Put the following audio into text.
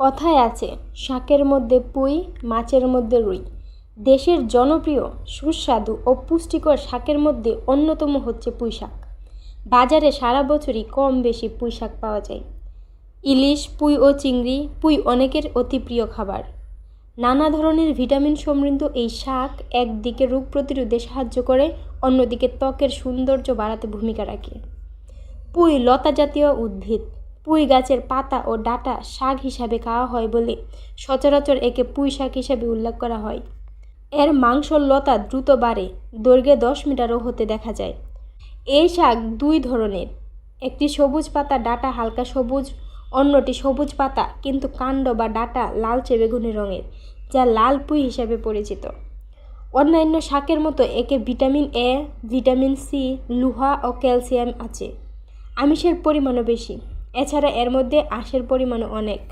কথায় আছে, শাকের মধ্যে পুঁই, মাছের মধ্যে রুই। দেশের জনপ্রিয়, সুস্বাদু ও পুষ্টিকর শাকের মধ্যে অন্যতম হচ্ছে পুঁই শাক বাজারে সারা বছরই কম বেশি পুঁই শাক পাওয়া যায়। ইলিশ, পুঁই ও চিংড়ি, পুঁই অনেকের অতি প্রিয় খাবার। নানা ধরনের ভিটামিন সমৃদ্ধ এই শাক একদিকে রোগ প্রতিরোধে সাহায্য করে, অন্যদিকে ত্বকের সৌন্দর্য বাড়াতে ভূমিকা রাখে। পুঁই লতা জাতীয় উদ্ভিদ। পুঁই গাছের পাতা ও ডাঁটা শাক হিসাবে খাওয়া হয় বলে সচরাচর একে পুঁই শাক হিসাবে উল্লেখ করা হয়। এর মাংস লতা দ্রুত বাড়ে, দৈর্ঘ্যে দশ মিটারও হতে দেখা যায়। এই শাক দুই ধরনের, একটি সবুজ পাতা ডাঁটা হালকা সবুজ, অন্যটি সবুজ পাতা কিন্তু কাণ্ড বা ডাঁটা লালচে বেগুনি রঙের, যা লাল পুঁই হিসাবে পরিচিত। অন্যান্য শাকের মতো একে ভিটামিন এ, ভিটামিন সি, লোহা ও ক্যালসিয়াম আছে। আমিষের পরিমাণও বেশি। এছাড়া এর মধ্যে আঁশের পরিমাণও অনেক।